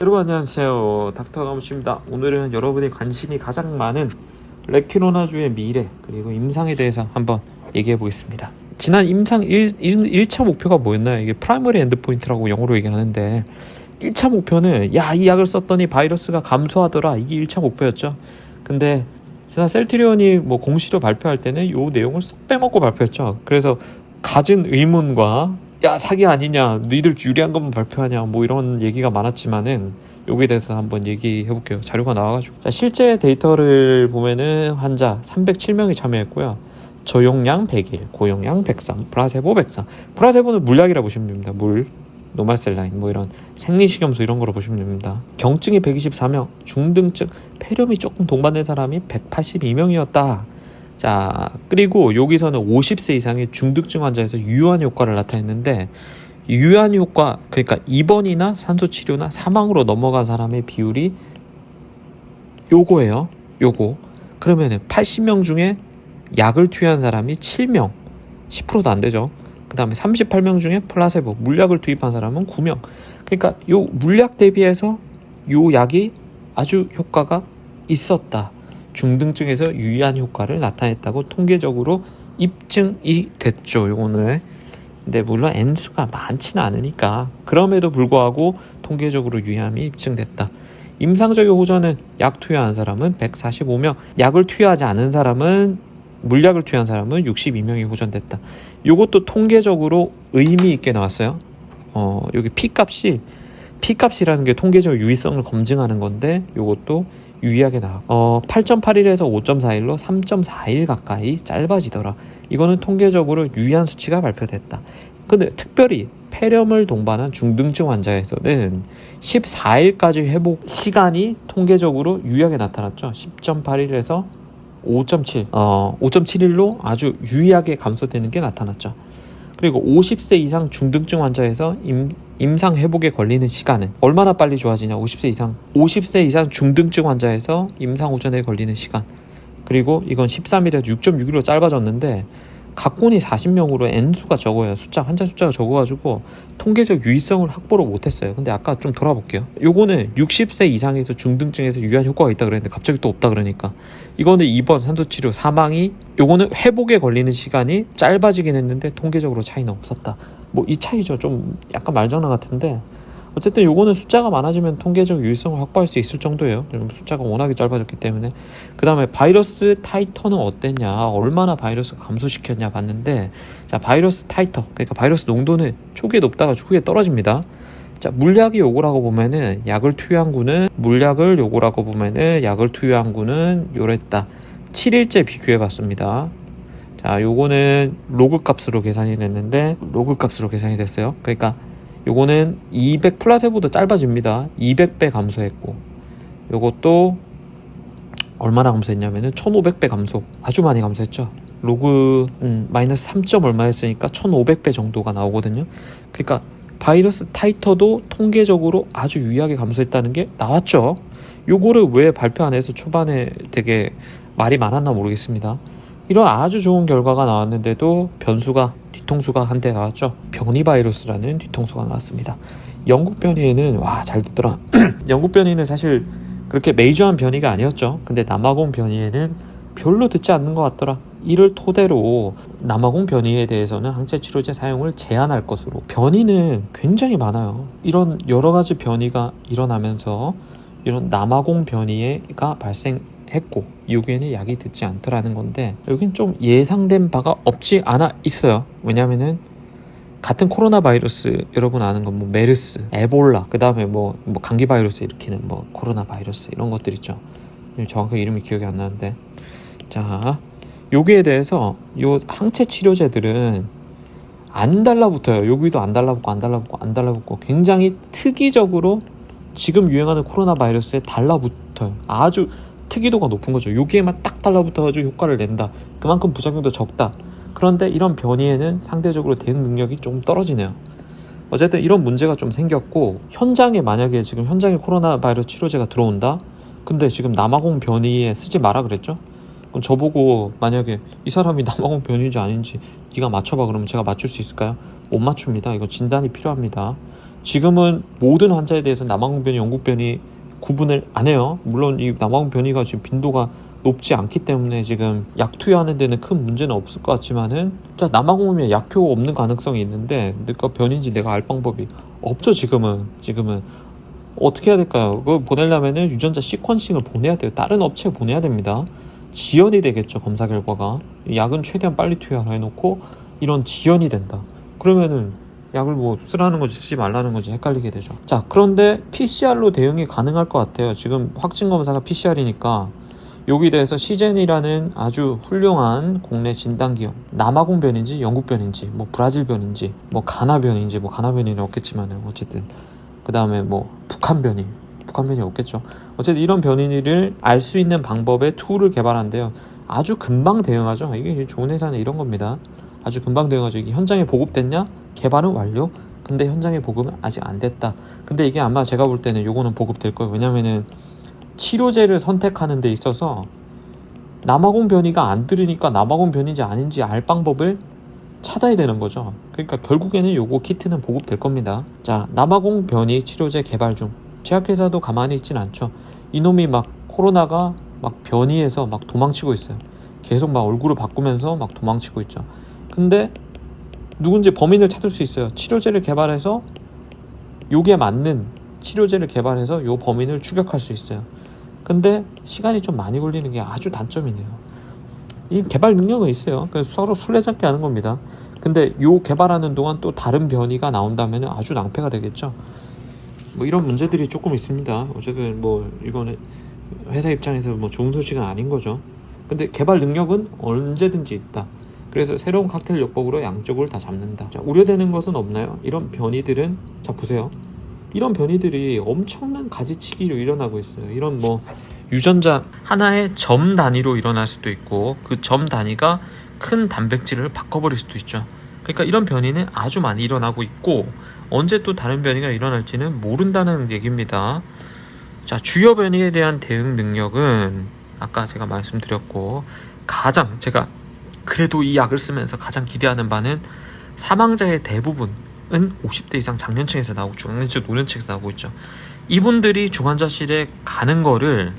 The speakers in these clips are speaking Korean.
여러분 안녕하세요. 닥터 가무씨입니다. 오늘은 여러분이 관심이 가장 많은 레퀴노나주의 미래 그리고 임상에 대해서 한번 얘기해 보겠습니다. 지난 임상 1, 1, 차 목표가 뭐였나요? 이게 프라이머리 엔드포인트라고 영어로 얘기하는데 1차 목표는 야 이 약을 썼더니 바이러스가 감소하더라. 이게 1차 목표였죠. 근데 지난 셀트리온이 뭐 공시로 발표할 때는 요 내용을 쏙 빼먹고 발표했죠. 그래서 가진 의문과 야 사기 아니냐? 너희들 유리한 것만 발표하냐? 뭐 이런 얘기가 많았지만은 여기에 대해서 한번 얘기해 볼게요. 자료가 나와가지고. 자 실제 데이터를 보면은 환자 307명이 참여했고요. 저용량 100일 고용량 103 플라세보 103 플라세보는 물약이라 보시면 됩니다. 물 노말셀라인 뭐 이런 생리식염수 이런 거로 보시면 됩니다. 경증이 124명 중등증 폐렴이 조금 동반된 사람이 182명이었다 자, 그리고 여기서는 50세 이상의 중득증 환자에서 유효한 효과를 나타냈는데 유효한 효과 그러니까 입원이나 산소 치료나 사망으로 넘어간 사람의 비율이 요거예요. 요거. 그러면은 80명 중에 약을 투여한 사람이 7명. 10%도 안 되죠. 그다음에 38명 중에 플라세보 물약을 투입한 사람은 9명. 그러니까 요 물약 대비해서 요 약이 아주 효과가 있었다. 중등증에서 유의한 효과를 나타냈다고 통계적으로 입증이 됐죠. 요거는. 근데 물론 N수가 많지는 않으니까 그럼에도 불구하고 통계적으로 유의함이 입증됐다. 임상적인 호전은 약 투여한 사람은 145명, 약을 투여하지 않은 사람은 물약을 투여한 사람은 62명이 호전됐다. 요것도 통계적으로 의미 있게 나왔어요. 어, 여기 P 값이 P 값이라는 게 통계적 유의성을 검증하는 건데 요것도 유의하게 나와. 어, 8.81에서 5.41로 3.41 가까이 짧아지더라. 이거는 통계적으로 유의한 수치가 발표됐다. 근데 특별히 폐렴을 동반한 중등증 환자에서는 14일까지 회복 시간이 통계적으로 유의하게 나타났죠. 10.81에서 5.7, 어, 5.71로 아주 유의하게 감소되는 게 나타났죠. 그리고 50세 이상 중등증 환자에서 임, 임상 회복에 걸리는 시간은 얼마나 빨리 좋아지냐? 50세 이상 50세 이상 중등증 환자에서 임상 호전에 걸리는 시간. 그리고 이건 13일에서 6.6일로 짧아졌는데 각군이 40명으로 N수가 적어요. 숫자 환자 숫자가 적어가지고 통계적 유의성을 확보를 못했어요. 근데 아까 좀 돌아볼게요. 요거는 60세 이상에서 중등증에서 유의한 효과가 있다 그랬는데 갑자기 또 없다 그러니까 이거는 입원 산소치료 사망이 요거는 회복에 걸리는 시간이 짧아지긴 했는데 통계적으로 차이는 없었다. 뭐 이 차이죠. 좀 약간 말장난 같은데 어쨌든 요거는 숫자가 많아지면 통계적 유의성을 확보할 수 있을 정도예요. 숫자가 워낙에 짧아졌기 때문에. 그 다음에 바이러스 타이터는 어땠냐, 얼마나 바이러스가 감소시켰냐 봤는데, 자, 바이러스 타이터, 그러니까 바이러스 농도는 초기에 높다가 후에 떨어집니다. 자, 물약이 요거라고 보면은 약을 투여한 구는, 물약을 요거라고 보면은 약을 투여한 구는 요랬다. 7일째 비교해 봤습니다. 자, 요거는 로그 값으로 계산이 됐는데, 로그 값으로 계산이 됐어요. 그러니까 요거는 200 플라세보다 짧아집니다. 200배 감소했고 요것도 얼마나 감소했냐면은 1500배 감소 아주 많이 감소했죠. 로그 음, 마이너스 3점 얼마 했으니까 1500배 정도가 나오거든요. 그러니까 바이러스 타이터도 통계적으로 아주 유의하게 감소했다는 게 나왔죠. 요거를 왜 발표 안 해서 초반에 되게 말이 많았나 모르겠습니다. 이런 아주 좋은 결과가 나왔는데도 변수가 뒤통수가 한 대 나왔죠. 변이 바이러스라는 뒤통수가 나왔습니다. 영국 변이에는 와잘 됐더라. 영국 변이는 사실 그렇게 메이저한 변이가 아니었죠. 근데 남아공 변이에는 별로 듣지 않는 것 같더라. 이를 토대로 남아공 변이에 대해서는 항체 치료제 사용을 제한할 것으로 변이는 굉장히 많아요. 이런 여러 가지 변이가 일어나면서 이런 남아공 변이가 발생 했고 여기에는 약이 듣지 않더라는 건데 여긴 좀 예상된 바가 없지 않아 있어요. 왜냐면은 같은 코로나 바이러스 여러분 아는 건 뭐 메르스, 에볼라, 그 다음에 뭐, 뭐 감기 바이러스 일으키는 뭐 코로나 바이러스 이런 것들 있죠. 정확하게 이름이 기억이 안 나는데 자 여기에 대해서 요 항체 치료제들은 안 달라붙어요. 여기도 안 달라붙고 안 달라붙고 안 달라붙고 굉장히 특이적으로 지금 유행하는 코로나 바이러스에 달라붙어요. 아주 특이도가 높은 거죠. 여기에만 딱 달라붙어가지고 효과를 낸다. 그만큼 부작용도 적다. 그런데 이런 변이에는 상대적으로 대응 능력이 좀 떨어지네요. 어쨌든 이런 문제가 좀 생겼고 현장에 만약에 지금 현장에 코로나 바이러스 치료제가 들어온다. 근데 지금 남아공 변이에 쓰지 마라 그랬죠? 그럼 저보고 만약에 이 사람이 남아공 변이인지 아닌지 네가 맞춰봐 그러면 제가 맞출 수 있을까요? 못 맞춥니다. 이거 진단이 필요합니다. 지금은 모든 환자에 대해서 남아공 변이, 영국 변이 구분을 안 해요. 물론 이 남아공 변이가 지금 빈도가 높지 않기 때문에 지금 약 투여하는 데는 큰 문제는 없을 것 같지만은 자 남아공이면 약효 없는 가능성이 있는데 내가 변인지 내가 알 방법이 없죠 지금은 지금은 어떻게 해야 될까요? 그거 보내려면은 유전자 시퀀싱을 보내야 돼요. 다른 업체에 보내야 됩니다. 지연이 되겠죠 검사 결과가 약은 최대한 빨리 투여하라 해놓고 이런 지연이 된다. 그러면은 약을 뭐 쓰라는 건지 쓰지 말라는 건지 헷갈리게 되죠. 자 그런데 PCR로 대응이 가능할 것 같아요. 지금 확진 검사가 PCR이니까. 여기 대해서 시젠이라는 아주 훌륭한 국내 진단 기업 남아공 변인지 영국 변인지 뭐 브라질 변인지 뭐 가나 변인지 뭐 가나 변이는 없겠지만은 어쨌든 그 다음에 뭐 북한 변이 북한 변이 없겠죠. 어쨌든 이런 변이를 알수 있는 방법의 툴을 개발한대요. 아주 금방 대응하죠. 이게 좋은 회사는 이런 겁니다. 아주 금방 대응하죠. 이게 현장에 보급됐냐 개발은 완료 근데 현장에 보급은 아직 안 됐다 근데 이게 아마 제가 볼 때는 요거는 보급될 거예요 왜냐면은 치료제를 선택하는 데 있어서 남아공 변이가 안 들으니까 남아공 변인지 아닌지 알 방법을 찾아야 되는 거죠. 그러니까 결국에는 요거 키트는 보급될 겁니다. 자, 남아공 변이 치료제 개발 중. 제약회사도 가만히 있진 않죠. 이놈이 막 코로나가 막 변이해서 막 도망치고 있어요. 계속 막 얼굴을 바꾸면서 막 도망치고 있죠. 근데 누군지 범인을 찾을 수 있어요. 치료제를 개발해서 요게 맞는 치료제를 개발해서 요 범인을 추격할 수 있어요. 근데 시간이 좀 많이 걸리는 게 아주 단점이네요. 이 개발 능력은 있어요. 그래서 서로 술래잡기 하는 겁니다. 근데 요 개발하는 동안 또 다른 변이가 나온다면 아주 낭패가 되겠죠. 뭐 이런 문제들이 조금 있습니다. 어쨌든 뭐 이거는 회사 입장에서 뭐 좋은 소식은 아닌 거죠. 근데 개발 능력은 언제든지 있다. 그래서 새로운 칵테일 요법으로 양쪽을 다 잡는다. 자, 우려되는 것은 없나요? 이런 변이들은 자 보세요. 이런 변이들이 엄청난 가지치기로 일어나고 있어요. 이런 뭐 유전자 하나의 점 단위로 일어날 수도 있고 그 점 단위가 큰 단백질을 바꿔버릴 수도 있죠. 그러니까 이런 변이는 아주 많이 일어나고 있고 언제 또 다른 변이가 일어날지는 모른다는 얘기입니다. 자, 주요 변이에 대한 대응 능력은 아까 제가 말씀드렸고 가장 제가 그래도 이 약을 쓰면서 가장 기대하는 바는 사망자의 대부분은 50대 이상 장년층에서 나오고 중년층, 노년층에서 나오고 있죠. 이분들이 중환자실에 가는 거를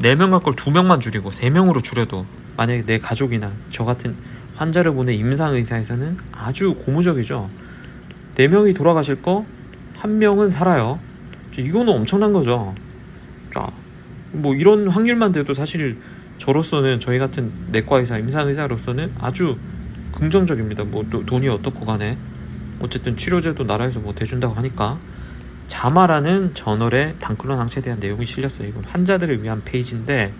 4명 갈 걸 2명만 줄이고 3명으로 줄여도 만약에 내 가족이나 저 같은 환자를 보는 임상의사에서는 아주 고무적이죠. 4명이 돌아가실 거, 1명은 살아요. 이거는 엄청난 거죠. 자, 뭐 이런 확률만 돼도 사실 저로서는 저희 같은 내과 의사, 임상 의사로서는 아주 긍정적입니다. 뭐또 돈이 어떻고 간에 어쨌든 치료제도 나라에서 뭐 대준다고 하니까 자마라는 저널에 당클론 항체에 대한 내용이 실렸어요. 이건 환자들을 위한 페이지인데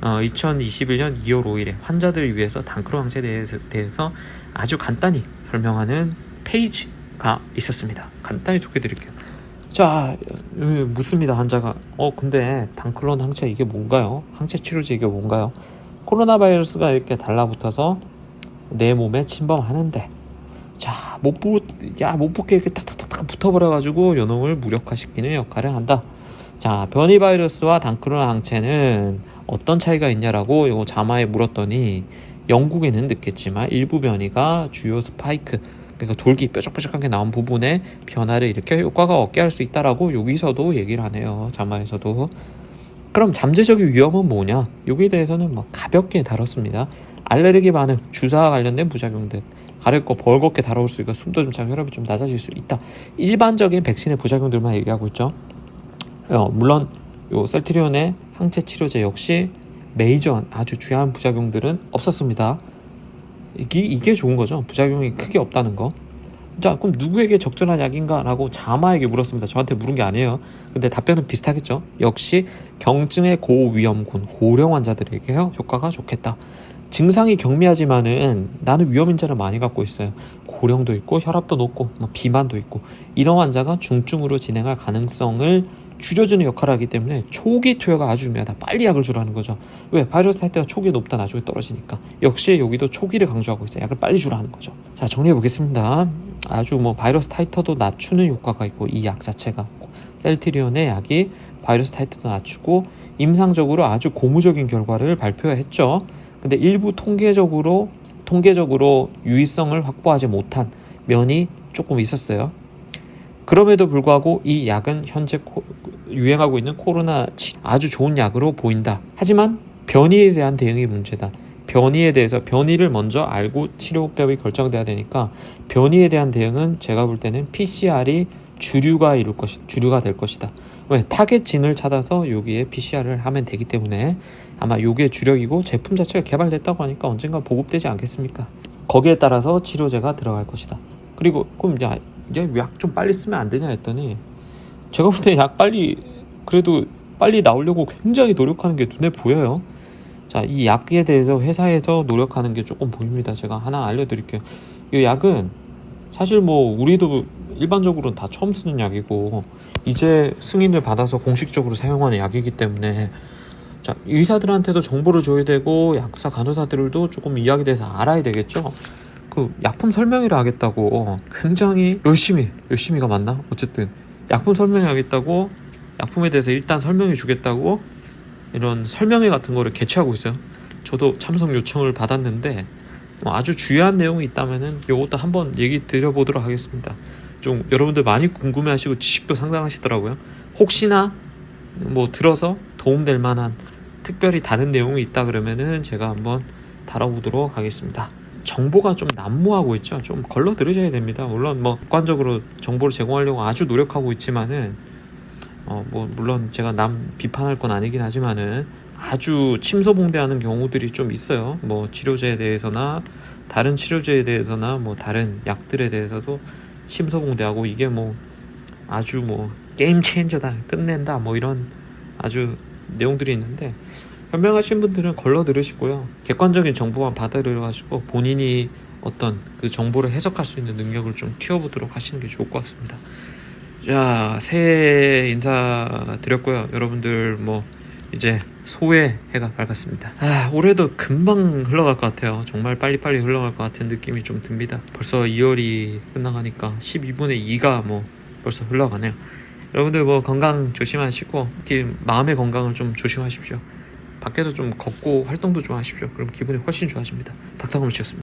어, 2021년 2월 5일에 환자들을 위해서 당클론 항체에 대해서, 대해서 아주 간단히 설명하는 페이지가 있었습니다. 간단히 소개해 드릴게요. 자, 음, 묻습니다. 환자가. 어, 근데 당클론 항체 이게 뭔가요? 항체 치료제 이게 뭔가요? 코로나 바이러스가 이렇게 달라붙어서 내 몸에 침범하는데 자, 못 붙, 야, 못 붙게 이렇게 탁탁탁탁 붙어버려가지고 연홍을 무력화시키는 역할을 한다. 자, 변이 바이러스와 당크론 항체는 어떤 차이가 있냐라고 요 자마에 물었더니 영국에는 늦겠지만 일부 변이가 주요 스파이크 그러니까 돌기 뾰족뾰족하게 나온 부분에 변화를 일으켜 효과가 없게 할 수 있다라고 여기서도 얘기를 하네요. 자마에서도. 그럼 잠재적인 위험은 뭐냐? 여기에 대해서는 뭐 가볍게 다뤘습니다. 알레르기 반응, 주사와 관련된 부작용들, 가렵고 벌겋게 다가올 수 있고 숨도 좀 차고 혈압이 좀 낮아질 수 있다. 일반적인 백신의 부작용들만 얘기하고 있죠. 어, 물론 요 셀트리온의 항체 치료제 역시 메이저 아주 중요한 부작용들은 없었습니다. 이게, 이게 좋은 거죠. 부작용이 크게 없다는 거. 자, 그럼 누구에게 적절한 약인가? 라고 자마에게 물었습니다. 저한테 물은 게 아니에요. 근데 답변은 비슷하겠죠. 역시 경증의 고위험군, 고령 환자들에게 효과가 좋겠다. 증상이 경미하지만은 나는 위험 인자를 많이 갖고 있어요. 고령도 있고 혈압도 높고 뭐 비만도 있고 이런 환자가 중증으로 진행할 가능성을 줄여주는 역할을 하기 때문에 초기 투여가 아주 중요하다. 빨리 약을 주라는 거죠. 왜? 바이러스 할 때가 초기에 높다 나중에 떨어지니까. 역시 여기도 초기를 강조하고 있어요. 약을 빨리 주라는 거죠. 자 정리해 보겠습니다. 아주 뭐 바이러스 타이터도 낮추는 효과가 있고 이 약 자체가 셀트리온의 약이 바이러스 타이터도 낮추고 임상적으로 아주 고무적인 결과를 발표했죠. 근데 일부 통계적으로 통계적으로 유의성을 확보하지 못한 면이 조금 있었어요. 그럼에도 불구하고 이 약은 현재 코- 유행하고 있는 코로나 치- 아주 좋은 약으로 보인다. 하지만 변이에 대한 대응이 문제다. 변이에 대해서 변이를 먼저 알고 치료법이 결정돼야 되니까 변이에 대한 대응은 제가 볼 때는 PCR이 주류가 이룰 것이 주류가 될 것이다. 왜 타겟진을 찾아서 여기에 PCR을 하면 되기 때문에 아마 요게 주력이고 제품 자체가 개발됐다고 하니까 언젠가 보급되지 않겠습니까? 거기에 따라서 치료제가 들어갈 것이다. 그리고 그럼 야 약 좀 빨리 쓰면 안 되냐 했더니 제가 볼 때 약 빨리 그래도 빨리 나오려고 굉장히 노력하는 게 눈에 보여요. 자, 이 약에 대해서 회사에서 노력하는 게 조금 보입니다. 제가 하나 알려드릴게요. 이 약은 사실 뭐 우리도 일반적으로는 다 처음 쓰는 약이고 이제 승인을 받아서 공식적으로 사용하는 약이기 때문에 자 의사들한테도 정보를 줘야 되고 약사 간호사들도 조금 이 약에 대해서 알아야 되겠죠. 그 약품 설명회를 하겠다고 굉장히 열심히 열심히가 맞나? 어쨌든 약품 설명회 하겠다고 약품에 대해서 일단 설명해 주겠다고 이런 설명회 같은 거를 개최하고 있어요. 저도 참석 요청을 받았는데 뭐 아주 주요한 내용이 있다면은 이것도 한번 얘기 드려보도록 하겠습니다. 좀 여러분들 많이 궁금해하시고 지식도 상당하시더라고요. 혹시나 뭐 들어서 도움될 만한 특별히 다른 내용이 있다 그러면은 제가 한번 다뤄보도록 하겠습니다. 정보가 좀 난무하고 있죠. 좀 걸러 들으셔야 됩니다. 물론 뭐 객관적으로 정보를 제공하려고 아주 노력하고 있지만은 어 뭐 물론 제가 남 비판할 건 아니긴 하지만은 아주 침소봉대하는 경우들이 좀 있어요. 뭐 치료제에 대해서나 다른 치료제에 대해서나 뭐 다른 약들에 대해서도 침소봉대하고 이게 뭐 아주 뭐 게임 체인저다 끝낸다 뭐 이런 아주 내용들이 있는데 현명하신 분들은 걸러 들으시고요 객관적인 정보만 받아들여 가지고 본인이 어떤 그 정보를 해석할 수 있는 능력을 좀 키워보도록 하시는 게 좋을 것 같습니다. 자 새해 인사 드렸고요 여러분들 뭐 이제 소의 해가 밝았습니다. 아, 올해도 금방 흘러갈 것 같아요. 정말 빨리빨리 흘러갈 것 같은 느낌이 좀 듭니다. 벌써 2월이 끝나가니까 12분의 2가 뭐 벌써 흘러가네요. 여러분들 뭐 건강 조심하시고 특히 마음의 건강을 좀 조심하십시오. 밖에서 좀 걷고 활동도 좀 하십시오. 그럼 기분이 훨씬 좋아집니다. 닥터검을 치였습니다.